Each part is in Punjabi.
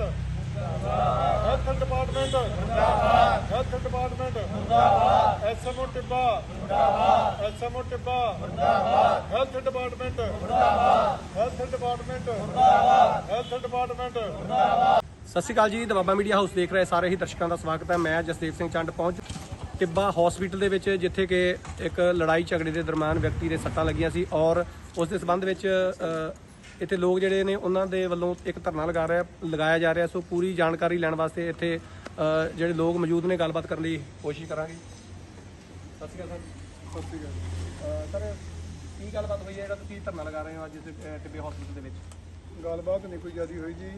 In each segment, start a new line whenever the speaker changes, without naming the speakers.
ਡਿਪਾਰਟਮੈਂਟ। ਮੁਰਦਾਬਾਦ ਹੈਲਥ ਡਿਪਾਰਟਮੈਂਟ ਮੁਰਦਾਬਾਦ ਹੈਲਥ ਡਿਪਾਰਟਮੈਂਟ ਮੁਰਦਾਬਾਦ ਐਸਐਮਓ ਟਿੱਬਾ ਮੁਰਦਾਬਾਦ ਐਸਐਮਓ ਟਿੱਬਾ ਮੁਰਦਾਬਾਦ ਹੈਲਥ ਡਿਪਾਰਟਮੈਂਟ ਮੁਰਦਾਬਾਦ ਹੈਲਥ ਡਿਪਾਰਟਮੈਂਟ ਮੁਰਦਾਬਾਦ ਹੈਲਥ ਡਿਪਾਰਟਮੈਂਟ
ਸਤਿ ਸ਼੍ਰੀ ਅਕਾਲ ਜੀ, ਦਬਾਬਾ ਮੀਡੀਆ ਹਾਊਸ ਦੇਖ ਰਹੇ ਸਾਰੇ ਹੀ ਦਰਸ਼ਕਾਂ ਦਾ ਸਵਾਗਤ ਹੈ। ਮੈਂ ਜਸਦੇਵ ਸਿੰਘ ਚੰਡ ਪਹੁੰਚ ਟਿੱਬਾ ਹਸਪੀਟਲ ਦੇ ਵਿੱਚ, ਜਿੱਥੇ ਕਿ ਇੱਕ ਲੜਾਈ ਝਗੜੇ ਦੇ ਦਰਮਿਆਨ ਵਿਅਕਤੀ ਦੇ ਸੱਟਾਂ ਲੱਗੀਆਂ ਸੀ ਔਰ ਉਸ ਦੇ ਸਬੰਧ ਵਿੱਚ ਇੱਥੇ ਲੋਕ ਜਿਹੜੇ ਨੇ ਉਹਨਾਂ ਦੇ ਵੱਲੋਂ ਇੱਕ ਧਰਨਾ ਲਗਾ ਰਿਹਾ ਲਗਾਇਆ ਜਾ ਰਿਹਾ ਸੋ ਪੂਰੀ ਜਾਣਕਾਰੀ ਲੈਣ ਵਾਸਤੇ ਇੱਥੇ ਜਿਹੜੇ ਲੋਕ ਮੌਜੂਦ ਨੇ ਗੱਲਬਾਤ ਕਰਨ ਲਈ ਕੋਸ਼ਿਸ਼ ਕਰਾਂਗੇ। ਸਤਿ ਸ਼੍ਰੀ ਅਕਾਲ ਸਰ। ਸਤਿ ਸ਼੍ਰੀ ਅਕਾਲ। ਸਰ ਕੀ ਗੱਲਬਾਤ ਹੋਈ ਹੈ? ਜਿਹੜਾ ਤੁਸੀਂ ਧਰਨਾ ਲਗਾ ਰਹੇ ਹੋ ਅੱਜ ਟਿੱਬੇ ਹਸਪੀਟਲ ਦੇ ਵਿੱਚ?
ਗੱਲਬਾਤ ਨਹੀਂ ਕੋਈ ਜ਼ਿਆਦੀ ਹੋਈ ਜੀ।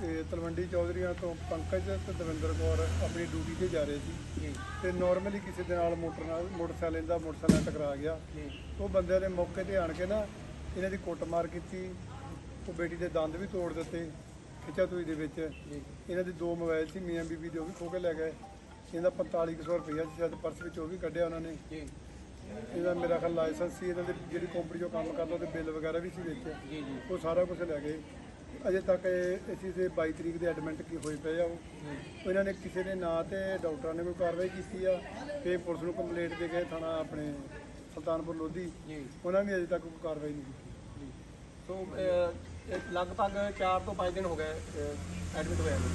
ਤੇ ਤਲਵੰਡੀ ਚੌਧਰੀਆਂ ਤੋਂ ਪੰਕਜ ਤੇ ਦਵਿੰਦਰ ਕੌਰ ਆਪਣੀ ਡਿਊਟੀ ਤੇ ਜਾ ਰਹੇ ਸੀ। ਤੇ ਨਾਰਮਲੀ ਕਿਸੇ ਦੇ ਨਾਲ ਮੋਟਰ ਨਾਲ ਮੋਟਰਸਾਈਕਲ ਦਾ ਮੋਟਰਸਾਈਕਲ ਟਕਰਾ ਗਿਆ। ਉਹ ਬੰਦਿਆਂ ਨੇ ਮੌਕੇ ਤੇ ਆਣ ਕੇ ਨਾ ਇਹਨਾਂ ਦੀ ਕੁੱਟਮਾਰ ਕੀਤੀ ਉਹ ਬੇਟੀ ਦੇ ਦੰਦ ਵੀ ਤੋੜ ਦਿੱਤੇ ਖਿੱਚਾ ਤੂਈ ਦੇ ਵਿੱਚ। ਇਹਨਾਂ ਦੇ ਦੋ ਮੋਬਾਈਲ ਸੀ ਮੀਆਂ ਬੀਬੀ ਦੇ ਉਹ ਵੀ ਖੋ ਕੇ ਲੈ ਗਏ। ਇਹਦਾ 4500 ਰੁਪਇਆ ਸ਼ਾਇਦ ਪਰਸ ਵਿੱਚ ਉਹ ਵੀ ਕੱਢਿਆ ਉਹਨਾਂ ਨੇ।
ਜੀ।
ਇਹਦਾ ਮੇਰਾ ਖਿਆਲ ਲਾਇਸੈਂਸ ਸੀ ਇਹਨਾਂ ਦੇ ਜਿਹੜੀ ਕੰਪਨੀ 'ਚੋਂ ਕੰਮ ਕਰਦਾ ਉਹਦੇ ਬਿੱਲ ਵਗੈਰਾ ਵੀ ਸੀ ਵਿੱਚ।
ਜੀ ਜੀ।
ਉਹ ਸਾਰਾ ਕੁਝ ਲੈ ਗਏ। ਅਜੇ ਤੱਕ ਇਹ ਅਸੀਂ ਤੇ 22 ਤਰੀਕ ਦੇ ਐਡਮਿਟ ਕੀ ਹੋਏ ਪਏ ਆ ਉਹ। ਉਹ ਇਹਨਾਂ ਨੇ ਕਿਸੇ ਦੇ ਨਾਂ ਤੇ ਡਾਕਟਰਾਂ ਨੇ ਕੋਈ ਕਾਰਵਾਈ ਕੀਤੀ ਆ ਤੇ ਪੁਲਿਸ ਨੂੰ ਕੰਪਲੇਂਟ ਦੇ ਗਏ ਥਾਣਾ ਆਪਣੇ ਸੁਲਤਾਨਪੁਰ ਲੋਧੀ
ਜੀ।
ਉਹਨਾਂ ਨੇ ਅਜੇ ਤੱਕ ਕੋਈ ਕਾਰਵਾਈ ਨਹੀਂ ਕੀਤੀ।
ਜੀ। ਸੋ ਅਹ, ਲਗਭਗ 4 ਤੋਂ 5 ਦਿਨ ਹੋ ਗਏ ਐਡਮਿਟ ਹੋਇਆ ਨੂੰ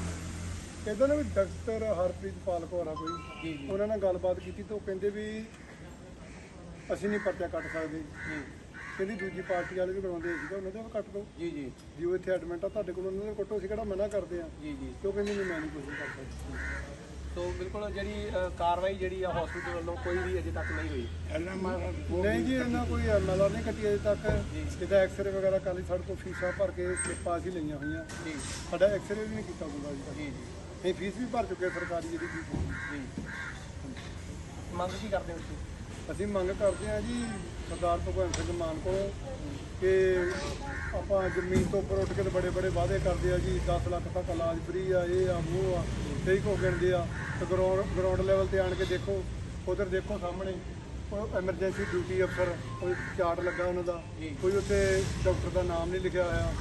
ਕਹਿੰਦੇ ਨੇ ਵੀ ਡਾਕਟਰ ਹਰਪ੍ਰੀਤ ਪਾਲ ਕੌਰ ਆ ਕੋਈ
ਜੀ ਜੀ।
ਉਹਨਾਂ ਨਾਲ ਗੱਲਬਾਤ ਕੀਤੀ ਤਾਂ ਉਹ ਕਹਿੰਦੇ ਵੀ ਅਸੀਂ ਨਹੀਂ ਪਰਚਾ ਕੱਟ ਸਕਦੇ।
ਜੀ।
ਕਹਿੰਦੀ ਦੂਜੀ ਪਾਰਟੀ ਵਾਲੇ ਵੀ ਕਰਵਾਉਂਦੇ ਸੀਗਾ ਉਹਨਾਂ ਦਾ ਵੀ ਕੱਟ ਦਿਓ।
ਜੀ ਜੀ।
ਜੀ ਉਹ ਇੱਥੇ ਐਡਮਿਟ ਆ ਤੁਹਾਡੇ ਕੋਲ ਉਹਨਾਂ ਦੇ ਕੱਟੋ ਅਸੀਂ ਕਿਹੜਾ ਮਨਾ ਕਰਦੇ ਆ।
ਜੀ ਜੀ।
ਕਿਉਂ ਕਹਿੰਦੇ ਨਹੀਂ ਮੈਂ ਨਹੀਂ ਕੁਝ ਕਰ ਸਕਦਾ
ਸੋ ਬਿਲਕੁਲ ਜਿਹੜੀ ਕਾਰਵਾਈ ਜਿਹੜੀ ਆ ਹਸਪੀਟਲ ਵੱਲੋਂ ਕੋਈ ਵੀ ਅਜੇ ਤੱਕ ਨਹੀਂ ਹੋਈ।
ਨਹੀਂ ਜੀ ਇਹਨਾਂ ਕੋਈ ਐਮਐਲਆਰ ਨਹੀਂ ਕੱਟੀ ਅਜੇ ਤੱਕ। ਇਹਦਾ ਐਕਸਰੇ ਵਗੈਰਾ ਕਰ ਲਈ ਸਾਡੇ ਕੋਲ ਫੀਸਾਂ ਭਰ ਕੇ ਸਲਿੱਪਾਂ ਅਸੀਂ ਲਈਆਂ ਹੋਈਆਂ।
ਜੀ।
ਸਾਡਾ ਐਕਸਰੇ ਵੀ ਨਹੀਂ ਕੀਤਾ ਹੁੰਦਾ ਜੀ
ਜੀ ਜੀ।
ਇਹ ਫੀਸ ਵੀ ਭਰ ਚੁੱਕੇ ਸਰਕਾਰੀ ਜਿਹੜੀ ਫੀਸ
ਜੀ। ਮੰਗ ਕੀ ਕਰਦੇ ਹੋ ਤੁਸੀਂ?
ਅਸੀਂ ਮੰਗ ਕਰਦੇ ਹਾਂ ਜੀ ਸਰਦਾਰ ਭਗਵੰਤ ਸਿੰਘ ਮਾਨ ਕੋਲੋਂ ਕਿ ਆਪਾਂ ਜ਼ਮੀਨ ਤੋਂ ਉੱਪਰ ਉੱਠ ਕੇ ਤੇ ਬੜੇ ਬੜੇ ਵਾਅਦੇ ਕਰਦੇ ਆ ਜੀ 10 ਲੱਖ ਤੱਕ ਇਲਾਜ ਫ੍ਰੀ ਆ ਇਹ ਆ ਉਹ ਆ। ਕਈ ਕੋ ਗਿਣਦੇ ਆ ਤੇ ਗਰਾਊਂਡ ਗਰਾਊਂਡ ਲੈਵਲ ਤੇ ਆਣ ਕੇ ਦੇਖੋ ਉਧਰ ਦੇਖੋ ਸਾਹਮਣੇ ਉਹ ਐਮਰਜੈਂਸੀ ਡਿਊਟੀ ਅਫਸਰ ਕੋਈ ਚਾਰਟ ਲੱਗਾ ਉਹਨਾਂ ਦਾ। ਕੋਈ ਉੱਥੇ ਡਾਕਟਰ ਦਾ ਨਾਮ ਨਹੀਂ ਲਿਖਿਆ ਹੋਇਆ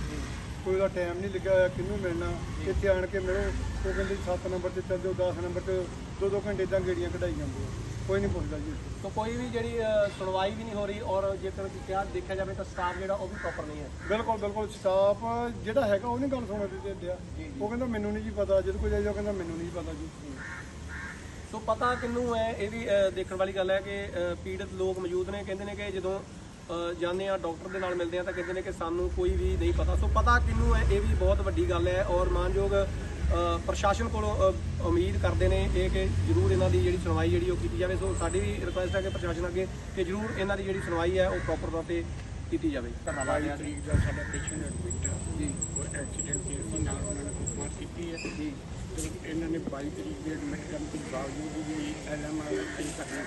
ਕੋਈ ਉਹਦਾ ਟਾਈਮ ਨਹੀਂ ਲਿਖਿਆ ਹੋਇਆ ਕਿਹਨੂੰ ਮਿਲਣਾ? ਇੱਥੇ ਆਣ ਕੇ ਮਿਲੋ ਉਹ ਕਹਿੰਦੇ 7 ਨੰਬਰ ਤੇ ਚੱਲ ਜਾਓ 10 ਨੰਬਰ ਤੇ ਦੋ ਦੋ ਘੰਟੇ ਤਾਂ ਗੇੜੀਆਂ ਕਢਾਈ ਜਾਂਦੇ ਆ ਕੋਈ ਨਹੀਂ ਪੁੱਛਦਾ ਜੀ।
ਸੋ ਕੋਈ ਵੀ ਜਿਹੜੀ ਸੁਣਵਾਈ ਵੀ ਨਹੀਂ ਹੋ ਰਹੀ ਔਰ ਜੇਕਰ ਕਿਹਾ ਦੇਖਿਆ ਜਾਵੇ ਤਾਂ ਸਟਾਫ ਜਿਹੜਾ ਉਹ ਵੀ ਪ੍ਰੋਪਰ ਨਹੀਂ ਹੈ।
ਬਿਲਕੁਲ ਬਿਲਕੁਲ। ਸਟਾਫ ਜਿਹੜਾ ਹੈਗਾ ਉਹ ਨਹੀਂ ਗੱਲ ਸੁਣਨ ਦੇ ਦਿੰਦੇ ਆ।
ਜੀ, ਜੀ।
ਉਹ ਕਹਿੰਦਾ ਮੈਨੂੰ ਨਹੀਂ ਜੀ ਪਤਾ ਜਦ ਕੋਈ ਜਾਈ ਉਹ ਕਹਿੰਦਾ ਮੈਨੂੰ ਨਹੀਂ ਜੀ ਪਤਾ ਜੀ।
ਸੋ ਪਤਾ ਕਿੰਨੂੰ ਹੈ ਇਹ ਵੀ ਦੇਖਣ ਵਾਲੀ ਗੱਲ ਹੈ ਕਿ ਪੀੜਤ ਲੋਕ ਮੌਜੂਦ ਨੇ ਕਹਿੰਦੇ ਨੇ ਕਿ ਜਦੋਂ ਜਾਂਦੇ ਆ ਡਾਕਟਰ ਦੇ ਨਾਲ ਮਿਲਦੇ ਆ ਤਾਂ ਕਹਿੰਦੇ ਨੇ ਕਿ ਸਾਨੂੰ ਕੋਈ ਵੀ ਨਹੀਂ ਪਤਾ। ਸੋ ਪਤਾ ਕਿੰਨੂੰ ਹੈ ਇਹ ਵੀ ਬਹੁਤ ਵੱਡੀ ਗੱਲ ਹੈ ਔਰ ਮਾਨਯੋਗ ਪ੍ਰਸ਼ਾਸਨ ਕੋਲੋਂ ਉਮੀਦ ਕਰਦੇ ਨੇ ਇਹ ਕਿ ਜ਼ਰੂਰ ਇਹਨਾਂ ਦੀ ਜਿਹੜੀ ਸੁਣਵਾਈ ਜਿਹੜੀ ਉਹ ਕੀਤੀ ਜਾਵੇ। ਸੋ ਸਾਡੀ ਵੀ ਰਿਕੁਐਸਟ ਹੈ ਕਿ ਪ੍ਰਸ਼ਾਸਨ ਅੱਗੇ ਕਿ ਜ਼ਰੂਰ ਇਹਨਾਂ ਦੀ ਜਿਹੜੀ ਸੁਣਵਾਈ ਹੈ ਉਹ ਪ੍ਰੋਪਰ ਤੌਰ ਤੇ ਕੀਤੀ ਜਾਵੇ। ਧੰਨਵਾਦ
ਬਾਈ ਤਰੀਕ ਦਾ ਸਾਡਾ ਪੇਸ਼ੈਂਟ ਐਡਮਿਟ ਹੈ
ਜੀ।
ਉਹ ਐਕਸੀਡੈਂਟ ਦੀ ਨਾਲ ਉਹਨਾਂ ਨੇ ਕੁੱਟਮਾਰ ਕੀਤੀ ਹੈ।
ਜੀ।
ਤੇ ਇਹਨਾਂ ਨੇ 22 ਤਰੀਕ ਦੇ ਐਡਮਿਟ ਕਰਨ ਦੇ ਬਾਵਜੂਦ ਵੀ ਐਲਐਮਆਰ ਕਰਨਾ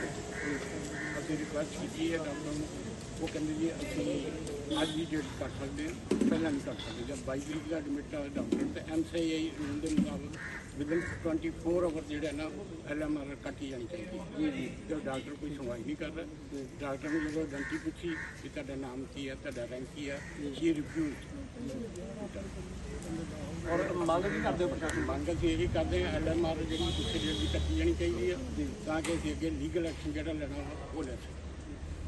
ਅਸੀਂ ਰਿਕੁਐਸਟ ਕੀਤੀ ਹੈ ਡਾਕਟਰ ਨੂੰ ਉਹ ਕਹਿੰਦੇ ਜੀ ਅਸੀਂ ਅੱਜ ਹੀ ਡੇਟ ਕਰ ਸਕਦੇ ਹਾਂ ਪਹਿਲਾਂ ਨਹੀਂ ਕਰ ਸਕਦੇ ਜਦ 22 ਤਰੀਕ ਦਾ ਐਡਮਿਟ ਹੈ ਡਾਕਟਰ ਤੇ ਐਮਸੀਆਈ ਰੂਲ ਦੇ ਮੁਤਾਬਕ ਵਿਦਨ 24 ਆਵਰ ਜਿਹੜਾ ਨਾ ਐਲਐਮਆਰ ਕੱਟੀ ਜਾਣੀ ਚਾਹੀਦੀ ਜੀ ਜੀ। ਜਦ ਡਾਕਟਰ ਕੋਈ ਸੁਣਵਾਈ ਨਹੀਂ ਕਰ ਰਿਹਾ। ਡਾਕਟਰ ਨੇ ਜਦੋਂ ਗੰਤੀ ਪੁੱਛੀ ਕਿ ਤੁਹਾਡਾ ਨਾਮ ਕੀ ਹੈ ਤੁਹਾਡਾ ਰੈਂਕ ਕੀ ਹੈ ਸ਼ੀ ਰਿਫਿਊਜ਼
ਔਰ ਮੰਗ ਕੀ ਕਰਦੇ ਹੋ ਪ੍ਰਸ਼ਾਸਨ?
ਮੰਗ ਅਸੀਂ ਇਹੀ ਕਰਦੇ ਹਾਂ ਐਲਐਮਆਰ ਜਿਹੜੀ ਡੇਟ ਦੀ ਕੱਟੀ ਜਾਣੀ ਚਾਹੀਦੀ ਹੈ ਤਾਂ ਕਿ ਅਸੀਂ ਅੱਗੇ ਲੀਗਲ ਐਕਸ਼ਨ ਜਿਹੜਾ ਲੈਣਾ ਉਹ ਲੈ ਸਕੀਏ।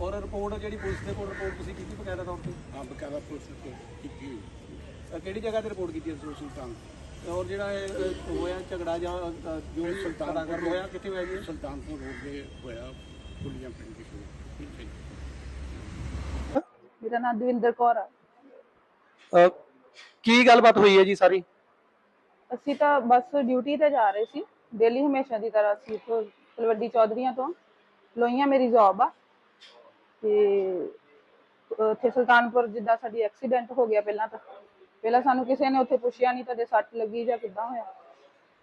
ਔਰ ਰਿਪੋਰਟ ਜਿਹੜੀ ਪੁਲਿਸ ਦੇ ਕੋਲ ਰਿਪੋਰਟ ਤੁਸੀਂ ਕੀਤੀ ਬਕਾਇਦਾ ਤੌਰ ਤੇ?
ਆ ਬਕਾਇਦਾ ਪੁਲਿਸ ਤੋਂ ਕੀਤੀ ਹੋਈ।
ਕਿਹੜੀ ਜਗ੍ਹਾ ਤੇ ਰਿਪੋਰਟ ਕੀਤੀ ਹੈ ਤੁਸੀਂ
ਸੁਲਤਾਨ?
ਔਰ ਜਿਹੜਾ ਇਹ, ਹੋਇਆ ਝਗੜਾ ਜਾਂ ਜੋ ਵੀ
ਸੁਲਤਾਨਪੁਰ
ਸੁਲਤਾਨਪੁਰ ਹੋਇਆ ਕਿੱਥੇ ਹੋਇਆ ਜੀ ਇਹ?
ਸੁਲਤਾਨਪੁਰ ਰੋਡ ਦੇ ਹੋਇਆ ਪੁਲੀਆਂ ਪਿੰਡ ਦੇ ਕੋਲ। ਇੱਥੇ ਹੀ।
ਮੇਰਾ ਨਾਮ ਦਵਿੰਦਰ ਕੌਰ ਆ।
ਕੀ ਗੱਲਬਾਤ ਹੋਈ ਹੈ ਜੀ ਸਾਰੀ?
ਅਸੀਂ ਤਾਂ ਬਸ ਡਿਊਟੀ ਤੇ ਜਾ ਰਹੇ ਸੀ। ਡੇਲੀ ਹਮੇਸ਼ਾ ਦੀ ਤਰ੍ਹਾਂ ਅਸੀਂ ਤਲਵੱਡੀ ਚੌਧਰੀਆਂ ਤੋਂ। ਲੋਈਆਂ ਮੇਰੀ ਜੌਬ ਆ। ਤੇ ਉੱਥੇ ਸੁਲਤਾਨਪੁਰ ਜਿੱਦਾਂ ਸਾਡੀ ਐਕਸੀਡੈਂਟ ਹੋ ਗਿਆ ਪਹਿਲਾਂ ਤਾਂ। ਪਹਿਲਾਂ ਸਾਨੂੰ ਕਿਸੇ ਨੇ ਉੱਥੇ ਪੁੱਛਿਆ ਨਹੀਂ ਤੁਹਾਡੇ ਸੱਟ ਲੱਗੀ ਜਾਂ ਕਿੱਦਾਂ ਹੋਇਆ।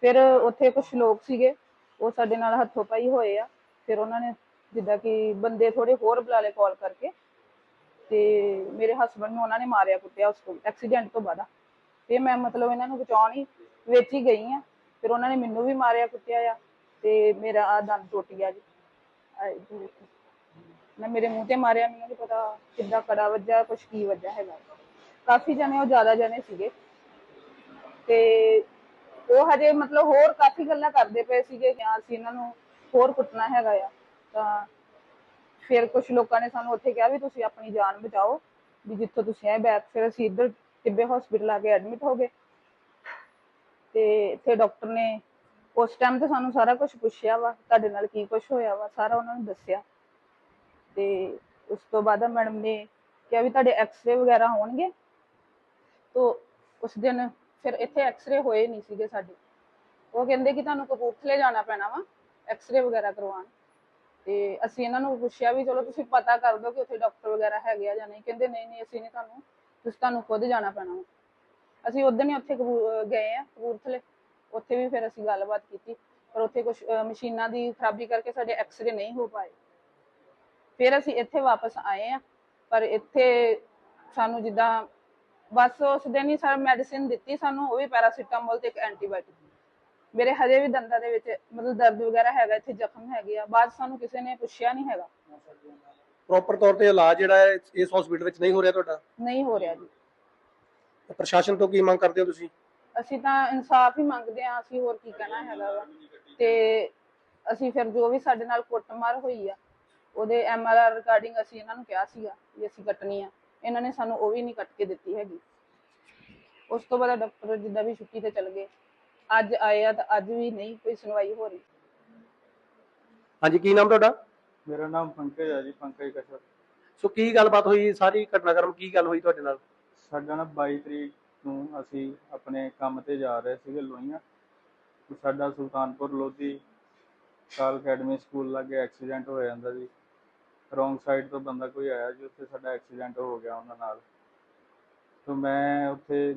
ਫਿਰ ਉੱਥੇ ਕੁਝ ਲੋਕ ਸੀਗੇ, ਉਹ ਸਾਡੇ ਨਾਲ ਹੱਥੋਂ ਪਾਈ ਹੋਏ ਆ। ਫਿਰ ਉਹਨਾਂ ਨੇ ਜਿੱਦਾਂ ਕਿ ਬੰਦੇ ਥੋੜੇ ਹੋਰ ਬੁਲਾ ਲਏ ਕਾਲ ਕਰਕੇ ਤੇ ਮੇਰੇ ਹਸਬੰਡ ਨੂੰ ਉਹਨਾਂ ਨੇ ਮਾਰਿਆ, ਕੁੱਟਿਆ ਉਸ ਤੋਂ ਐਕਸੀਡੈਂਟ ਤੋਂ ਬਾਅਦ। ਤੇ ਮੈਂ ਮਤਲਬ ਇਹਨਾਂ ਨੂੰ ਬਚਾਉਣ ਹੀ ਵਿੱਚ ਹੀ ਗਈ ਆ। ਫਿਰ ਉਹਨਾਂ ਨੇ ਮੈਨੂੰ ਵੀ ਮਾਰਿਆ, ਕੁੱਟਿਆ ਆ ਤੇ ਮੇਰਾ ਆਹ ਦੰਦ ਟੁੱਟ ਗਿਆ ਜੀ। ਨਾ ਮੇਰੇ ਮੂੰਹ ਤੇ ਮਾਰਿਆ, ਮੈਨੂੰ ਨਹੀਂ ਪਤਾ ਕਿੱਦਾਂ ਕੜਾ ਵੱਜਾ ਕੁਛ ਕੀ ਵੱਜਾ ਹੈਗਾ। ਕਾਫੀ ਜਣੇ ਉਹ ਜ਼ਿਆਦਾ ਜਣੇ ਸੀਗੇ। ਤੇ ਉਹ ਹਜੇ ਮਤਲਬ ਹੋਰ ਕਾਫੀ ਗੱਲਾਂ ਕਰਦੇ ਪਏ ਸੀਗੇ ਕਿ ਅਸੀਂ ਇਹਨਾਂ ਨੂੰ ਹੋਰ ਕੁੱਟਣਾ ਹੈਗਾ ਆ। ਤਾਂ ਫਿਰ ਕੁਝ ਲੋਕਾਂ ਨੇ ਸਾਨੂੰ ਉੱਥੇ ਕਿਹਾ ਵੀ ਤੁਸੀਂ ਆਪਣੀ ਜਾਨ ਬਚਾਓ, ਵੀ ਜਿੱਥੋਂ ਤੁਸੀਂ ਆਏ ਬੈਕ ਫਿਰ ਅਸੀਂ ਇੱਧਰ ਟਿੱਬੇ ਹਸਪੀਟਲ ਆ ਕੇ ਐਡਮਿਟ ਹੋ ਗਏ। ਤੇ ਇੱਥੇ ਡਾਕਟਰ ਨੇ ਉਸ ਟਾਈਮ ਤੇ ਸਾਨੂੰ ਸਾਰਾ ਕੁਝ ਪੁੱਛਿਆ ਵਾ, ਤੁਹਾਡੇ ਨਾਲ ਕੀ ਕੁਝ ਹੋਇਆ ਵਾ, ਸਾਰਾ ਉਹਨਾਂ ਨੂੰ ਦੱਸਿਆ। ਤੇ ਉਸ ਤੋਂ ਬਾਅਦ ਮੈਡਮ ਨੇ ਕਿਹਾ ਵੀ ਤੁਹਾਡੇ ਐਕਸ-ਰੇ ਵਗੈਰਾ ਹੋਣਗੇ। ਤੋ ਉਸ ਦਿਨ ਫਿਰ ਇੱਥੇ ਐਕਸ-ਰੇ ਹੋਏ ਨਹੀਂ ਸੀਗੇ ਸਾਡੇ। ਉਹ ਕਹਿੰਦੇ ਕਿ ਤੁਹਾਨੂੰ ਕਪੂਰਥਲੇ ਜਾਣਾ ਪੈਣਾ ਵਾ ਐਕਸ-ਰੇ ਵਗੈਰਾ ਕਰਵਾਉਣ। ਤੇ ਅਸੀਂ ਇਹਨਾਂ ਨੂੰ ਪੁੱਛਿਆ ਵੀ ਚਲੋ ਤੁਸੀਂ ਪਤਾ ਕਰ ਦਿਓ ਕਿ ਉੱਥੇ ਡਾਕਟਰ ਵਗੈਰਾ ਹੈਗੇ ਆ ਜਾਂ ਨਹੀਂ। ਕਹਿੰਦੇ ਨਹੀਂ ਨਹੀਂ, ਅਸੀਂ ਨਹੀਂ ਤੁਹਾਨੂੰ, ਤੁਸੀਂ ਤੁਹਾਨੂੰ ਖੁਦ ਜਾਣਾ ਪੈਣਾ ਵਾ। ਅਸੀਂ ਉਦੋਂ ਹੀ ਉੱਥੇ ਗਏ ਆ ਕਪੂਰਥਲੇ। ਉੱਥੇ ਵੀ ਫਿਰ ਅਸੀਂ ਗੱਲਬਾਤ ਕੀਤੀ। ਪਰ ਉੱਥੇ ਕੁਝ ਮਸ਼ੀਨਾਂ ਦੀ ਖਰਾਬੀ ਕਰਕੇ ਸਾਡੇ ਐਕਸ-ਰੇ ਨਹੀਂ ਹੋ ਪਾਏ। ਫਿਰ ਅਸੀਂ ਇੱਥੇ ਵਾਪਸ ਆਏ ਆ ਪਰ ਇੱਥੇ ਸਾਨੂੰ ਜਿੱਦਾਂ ਬਸ ਉਸ ਦਿਨ ਹੀ ਸਰ ਮੈਡੀਸਿਨ ਦਿੱਤੀ ਸਾਨੂੰ ਉਹ ਵੀ ਪੈਰਾਸੀਟਾਮੋਲ ਤੇ ਇੱਕ ਐਂਟੀਬਾਇਓਟਿਕ ਮੇਰੇ ਹਜੇ ਵੀ ਦੰਦਾਂ ਦੇ ਵਿੱਚ ਮਤਲਬ ਦਰਦ ਵਗੈਰਾ ਹੈਗਾ ਇੱਥੇ ਜ਼ਖਮ ਹੈਗੇ ਆ। ਬਾਅਦ ਸਾਨੂੰ ਕਿਸੇ ਨੇ ਪੁੱਛਿਆ ਨਹੀਂ ਹੈਗਾ।
ਪ੍ਰੋਪਰ ਤੌਰ ਤੇ ਇਲਾਜ ਜਿਹੜਾ ਹੈ ਇਸ ਹਸਪੀਟਲ ਵਿੱਚ ਨਹੀਂ ਹੋ ਰਿਹਾ ਤੁਹਾਡਾ?
ਨਹੀਂ ਹੋ ਰਿਹਾ ਜੀ।
ਤਾਂ ਪ੍ਰਸ਼ਾਸਨ ਤੋਂ ਕੀ ਮੰਗ ਕਰਦੇ ਹੋ ਤੁਸੀਂ?
ਅਸੀਂ ਤਾਂ ਇਨਸਾਫ ਹੀ ਮੰਗਦੇ ਆ ਅਸੀਂ ਹੋਰ ਕੀ ਕਹਿਣਾ ਹੈਗਾ ਵਾ। ਤੇ ਅਸੀਂ ਫਿਰ ਜੋ ਵੀ ਸਾਡੇ ਨਾਲ ਕੁੱਟਮਾਰ ਹੋਈ ਆ ਉਹਦੇ ਐਮਆਰਆਰ ਰਿਕਾਰਡਿੰਗ ਅਸੀਂ ਇਹਨਾਂ ਨੂੰ ਕਿਹਾ ਸੀਗਾ ਵੀ ਅਸੀਂ ਕੱਟਣੀ ਆ। ਇਹਨਾਂ ਨੇ ਸਾਨੂੰ ਉਹ ਵੀ ਨਹੀਂ ਕੱਟ ਕੇ ਦਿੱਤੀ ਹੈਗੀ। ਉਸ ਤੋਂ ਬਾਅਦ ਡਾਕਟਰ ਜਿੱਦਾਂ ਵੀ ਛੁੱਟੀ ਤੇ ਚਲ ਗਏ। ਅੱਜ ਆਏ ਆ ਤਾਂ ਅੱਜ ਵੀ ਨਹੀਂ ਕੋਈ ਸੁਣਵਾਈ ਹੋ ਰਹੀ।
ਹਾਂਜੀ ਕੀ ਨਾਮ ਤੁਹਾਡਾ?
ਮੇਰਾ ਨਾਮ ਪੰਕਜ ਹੈ ਜੀ ਪੰਕਜ ਕਸ਼ਰ।
ਸੋ ਕੀ ਗੱਲਬਾਤ ਹੋਈ? ਸਾਰੀ ਘਟਨਾਕ੍ਰਮ ਕੀ ਗੱਲ ਹੋਈ ਤੁਹਾਡੇ ਨਾਲ?
ਸਾਡਾ ਨਾ 22 ਤਰੀਕ ਨੂੰ ਅਸੀਂ ਆਪਣੇ ਕੰਮ ਤੇ ਜਾ ਰਹੇ ਸੀਗੇ ਲੋਹੀਆਂ। ਸਾਡਾ ਸੁਲਤਾਨਪੁਰ ਲੋਧੀ ਕਾਲ ਅਕੈਡਮੀ ਸਕੂਲ ਲਾਗੇ ਐਕਸੀਡੈਂਟ ਹੋ ਜਾਂਦਾ ਜੀ। ਰੋਂਗ ਸਾਈਡ ਤੋਂ ਬੰਦਾ ਕੋਈ ਆਇਆ ਜੀ, ਉੱਥੇ ਸਾਡਾ ਐਕਸੀਡੈਂਟ ਹੋ ਗਿਆ ਉਹਨਾਂ ਨਾਲ। ਤੋਂ ਮੈਂ ਉੱਥੇ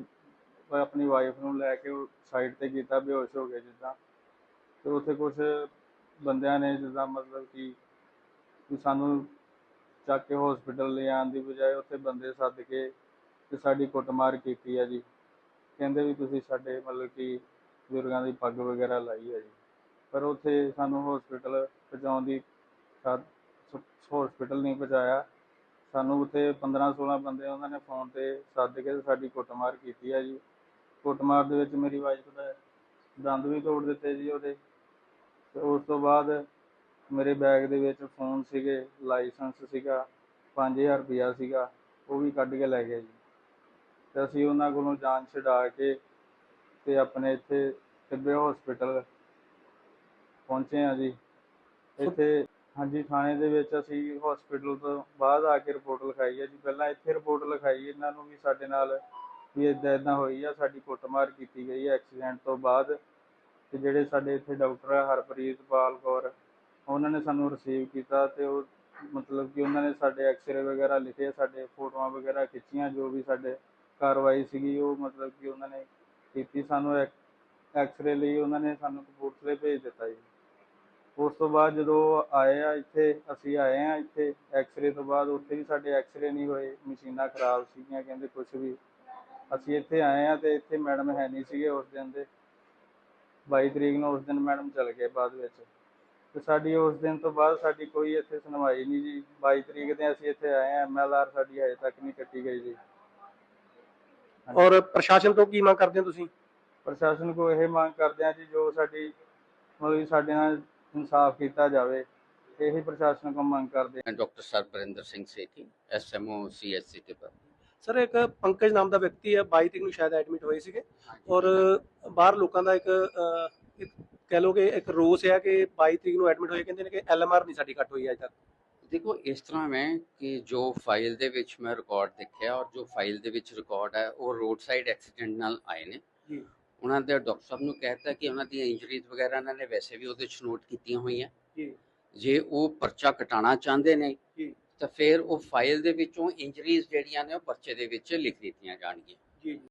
ਆਪਣੀ ਵਾਈਫ ਨੂੰ ਲੈ ਕੇ ਸਾਈਡ ਤੇ ਕੀਤਾ, ਬੇਹੋਸ਼ ਹੋ ਗਏ ਜਿੱਦਾਂ। ਤੇ ਉੱਥੇ ਕੁਝ ਬੰਦਿਆਂ ਨੇ ਜਿੱਦਾਂ ਮਤਲਬ ਕਿ ਸਾਨੂੰ ਚੱਕ ਕੇ ਹਸਪੀਟਲ ਲੈ ਆਉਣ ਦੀ ਬਜਾਏ ਉੱਥੇ ਬੰਦੇ ਸੱਦ ਕੇ ਤੇ ਸਾਡੀ ਕੁੱਟਮਾਰ ਕੀਤੀ ਆ ਜੀ। ਕਹਿੰਦੇ ਵੀ ਤੁਸੀਂ ਸਾਡੇ ਮਤਲਬ ਕਿ ਬਜ਼ੁਰਗਾਂ ਦੀ ਪੱਗ ਵਗੈਰਾ ਲਾਈ ਹੈ ਜੀ। ਪਰ ਉੱਥੇ ਸਾਨੂੰ ਹਸਪੀਟਲ ਪਹੁੰਚਾਉਣ ਦੀ ਹਸਪੀਟਲ ਨਹੀਂ ਪਹੁੰਚਾਇਆ। ਸਾਨੂੰ ਉੱਥੇ 15 16 ਬੰਦੇ ਉਹਨਾਂ ਨੇ ਫੋਨ ਤੇ ਸੱਦ ਕੇ ਸਾਡੀ ਕੁੱਟਮਾਰ ਕੀਤੀ ਆ ਜੀ। ਕੁੱਟਮਾਰ ਦੇ ਵਿੱਚ ਮੇਰੀ ਵਾਈਫ ਦਾ ਦੰਦ ਵੀ ਤੋੜ ਦਿੱਤੇ ਜੀ ਉਹਦੇ। ਤੇ ਉਸ ਤੋਂ ਬਾਅਦ ਮੇਰੇ ਬੈਗ ਦੇ ਵਿੱਚ ਫੋਨ ਸੀਗੇ ਲਾਇਸੈਂਸ ਸੀਗਾ 5000 ਰੁਪਇਆ ਸੀਗਾ ਉਹ ਵੀ ਕੱਢ ਕੇ ਲੈ ਗਏ ਜੀ। ਤੇ ਅਸੀਂ ਉਹਨਾਂ ਕੋਲੋਂ ਜਾਨ ਛਡਾ ਕੇ ਤੇ ਆਪਣੇ ਇੱਥੇ ਟਿੱਬੇ ਹਸਪੀਟਲ ਪਹੁੰਚੇ ਆ ਜੀ। ਇੱਥੇ ਹਾਂਜੀ, ਥਾਣੇ ਦੇ ਵਿੱਚ ਅਸੀਂ ਹਸਪੀਟਲ ਤੋਂ ਬਾਅਦ ਆ ਕੇ ਰਿਪੋਰਟ ਲਿਖਾਈ ਹੈ ਜੀ। ਪਹਿਲਾਂ ਇੱਥੇ ਰਿਪੋਰਟ ਲਿਖਾਈ, ਇਹਨਾਂ ਨੂੰ ਵੀ ਸਾਡੇ ਨਾਲ ਵੀ ਇਦਾਂ ਇਦਾਂ ਹੋਈ ਆ, ਸਾਡੀ ਕੁੱਟਮਾਰ ਕੀਤੀ ਗਈ ਹੈ ਐਕਸੀਡੈਂਟ ਤੋਂ ਬਾਅਦ। ਤੇ ਜਿਹੜੇ ਸਾਡੇ ਇੱਥੇ ਡਾਕਟਰ ਆ, ਹਰਪ੍ਰੀਤ ਪਾਲ ਕੌਰ, ਉਹਨਾਂ ਨੇ ਸਾਨੂੰ ਰਿਸੀਵ ਕੀਤਾ ਤੇ ਉਹ ਮਤਲਬ ਕਿ ਉਹਨਾਂ ਨੇ ਸਾਡੇ ਐਕਸਰੇ ਵਗੈਰਾ ਲਿਖੇ, ਸਾਡੇ ਫੋਟੋਆਂ ਵਗੈਰਾ ਖਿੱਚੀਆਂ, ਜੋ ਵੀ ਸਾਡੇ ਕਾਰਵਾਈ ਸੀਗੀ, ਉਹ ਮਤਲਬ ਕਿ ਉਹਨਾਂ ਨੇ ਕੀਤੀ। ਸਾਨੂੰ ਐਕਸਰੇ ਲਈ ਉਹਨਾਂ ਨੇ ਸਾਨੂੰ ਕਪੂਰਥਲੇ ਭੇਜ ਦਿੱਤਾ ਜੀ। ਉਸ ਤੋਂ ਬਾਅਦ ਜਦੋਂ ਆਏ ਆ ਇੱਥੇ ਅਸੀਂ ਆਏ ਆ ਇੱਥੇ ਐਕਸਰੇ ਤੋਂ ਬਾਅਦ ਉੱਥੇ ਵੀ ਸਾਡੇ ਐਕਸਰੇ ਨਹੀਂ ਹੋਏ ਮਸ਼ੀਨਾਂ ਖਰਾਬ ਸੀਗੀਆਂ ਕਹਿੰਦੇ ਕੁਝ ਵੀ। ਅਸੀਂ ਇੱਥੇ ਆਏ ਆ ਤੇ ਇੱਥੇ ਮੈਡਮ ਹੈ ਨਹੀਂ ਸੀਗੇ ਉਸ ਦਿਨ ਦੇ। 22 ਤਰੀਕ ਨੂੰ ਉਸ ਦਿਨ ਮੈਡਮ ਚਲ ਗਏ ਬਾਅਦ ਵਿੱਚ। ਤੇ ਸਾਡੀ ਉਸ ਦਿਨ ਤੋਂ ਬਾਅਦ ਸਾਡੀ ਕੋਈ ਇੱਥੇ ਸੁਣਵਾਈ ਨਹੀਂ ਜੀ। 22 ਤਰੀਕ ਦੇ ਅਸੀਂ ਇੱਥੇ ਆਏ ਆ ਐਮਐਲਆਰ ਸਾਡੀ ਹਜੇ ਤੱਕ ਨਹੀਂ ਕੱਟੀ ਗਈ ਜੀ।
ਔਰ ਪ੍ਰਸ਼ਾਸਨ ਤੋਂ ਕੀ ਮੰਗ ਕਰਦੇ ਹੋ ਤੁਸੀਂ?
ਪ੍ਰਸ਼ਾਸਨ ਕੋ ਇਹ ਮੰਗ ਕਰਦੇ ਆ ਜੀ ਜੋ ਸਾਡੀ ਮਤਲਬ ਸਾਡੇ ਨਾਲ ਇਨਸਾਫ ਕੀਤਾ ਜਾਵੇ ਇਹੀ ਪ੍ਰਸ਼ਾਸਨ ਕੋ ਮੰਗ ਕਰਦੇ
ਮੈਂ doctor Sarbrinder Singh Sethi SMO CHC Tibba
sir ਇੱਕ ਪੰਕਜ ਨਾਮ ਦਾ ਵਿਅਕਤੀ ਹੈ 22 ਤਰੀਕ ਨੂੰ ਸ਼ਾਇਦ ਐਡਮਿਟ ਹੋਏ ਸੀਗੇ। ਔਰ ਬਾਹਰ ਲੋਕਾਂ ਦਾ ਇੱਕ ਕਹਿ ਲਓ ਕਿ ਇੱਕ ਰੋਸ ਹੈ ਕਿ 22 ਤਰੀਕ ਨੂੰ ਐਡਮਿਟ ਹੋਏ ਕਹਿੰਦੇ ਨੇ ਕਿ ਐਲਐਮਆਰ ਨਹੀਂ ਸਾਡੀ ਕੱਟ ਹੋਈ ਅਜੇ ਤੱਕ।
ਦੇਖੋ ਇਸ ਤਰ੍ਹਾਂ ਹੈ ਕਿ ਜੋ ਫਾਈਲ ਦੇ ਵਿੱਚ ਮੈਂ ਰਿਕਾਰਡ ਦੇਖਿਆ ਔਰ ਜੋ ਫਾਈਲ ਦੇ ਵਿੱਚ ਰਿਕਾਰਡ ਹੈ ਉਹ ਰੋਡ ਸਾਈਡ ਐਕਸੀਡੈਂਟ ਨਾਲ ਆਏ ਨੇ।
ਜੀ।
ਉਹਨਾਂ ਦੇ ਡਾਕਟਰ ਸਾਹਿਬ ਨੂੰ ਕਹਿਤਾ ਕਿ ਉਹਨਾਂ ਦੀਆਂ ਇੰਜਰੀਜ਼ ਵਗੈਰਾ ਇਹਨਾਂ ਨੇ ਵੈਸੇ ਵੀ ਉਹਦੇ 'ਚ ਨੋਟ ਕੀਤੀਆਂ ਹੋਈਆਂ।
ਜੀ।
ਜੇ ਉਹ ਪਰਚਾ ਕਟਾਣਾ ਚਾਹੁੰਦੇ ਨੇ
ਜੀ।
ਤਾਂ ਫਿਰ ਉਹ ਫਾਈਲ ਦੇ ਵਿੱਚੋਂ ਇੰਜਰੀਜ਼ ਜਿਹੜੀਆਂ ਨੇ ਉਹ ਪਰਚੇ ਦੇ ਵਿੱਚ ਲਿਖ ਦਿੱਤੀਆਂ ਜਾਣਗੀਆਂ।
ਜੀ।